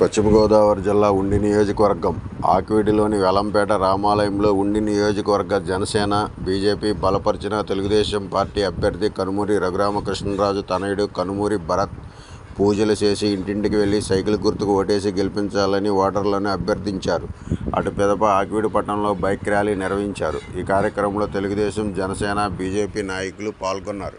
పశ్చిమ గోదావరి జిల్లా ఉండి నియోజకవర్గం. ఆకివీడిలోని వెలంపేట రామాలయంలో ఉండి నియోజకవర్గ జనసేన బీజేపీ బలపరిచిన తెలుగుదేశం పార్టీ అభ్యర్థి కనుమూరి రఘురామకృష్ణరాజు తనయుడు కనుమూరి భరత్ పూజలు చేసి ఇంటింటికి వెళ్ళి సైకిల్ గుర్తుకు ఓటేసి గెలిపించాలని ఓటర్లను అభ్యర్థించారు. అటు పిదప ఆకివీడి పట్టణంలో బైక్ ర్యాలీ నిర్వహించారు. ఈ కార్యక్రమంలో తెలుగుదేశం జనసేన బీజేపీ నాయకులు పాల్గొన్నారు.